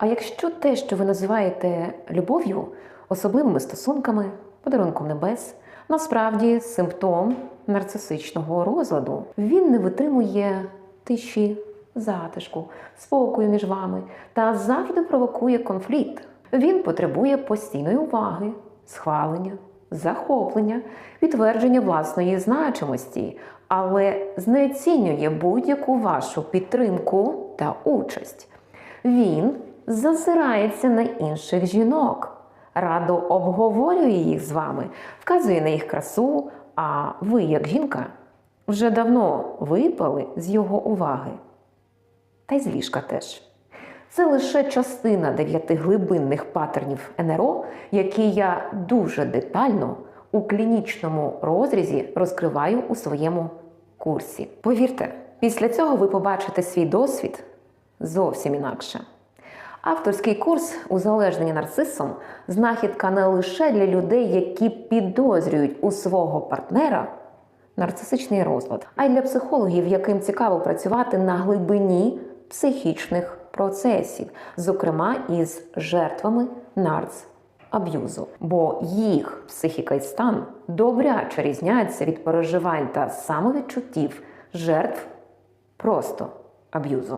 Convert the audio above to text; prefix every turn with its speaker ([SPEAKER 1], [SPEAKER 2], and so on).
[SPEAKER 1] А якщо те, що ви називаєте любов'ю, особливими стосунками, подарунком небес, насправді симптом нарцисичного розладу, він не витримує тиші, затишку, спокою між вами та завжди провокує конфлікт. Він потребує постійної уваги, схвалення, захоплення, підтвердження власної значимості, але знецінює будь-яку вашу підтримку та участь. Він зазирається на інших жінок, радо обговорює їх з вами, вказує на їх красу, а ви, як жінка, вже давно випали з його уваги. Та й з ліжка теж. Це лише частина дев'яти глибинних паттернів НРО, які я дуже детально у клінічному розрізі розкриваю у своєму курсі. Повірте, після цього ви побачите свій досвід зовсім інакше. Авторський курс Узалежнення нарцисом знахідка не лише для людей, які підозрюють у свого партнера нарцисичний розлад, а й для психологів, яким цікаво працювати на глибині психічних процесів, зокрема із жертвами нарц. Аб'юзу, бо їх психіка і стан добряче різняться від переживань та самовідчуттів жертв просто аб'юзу.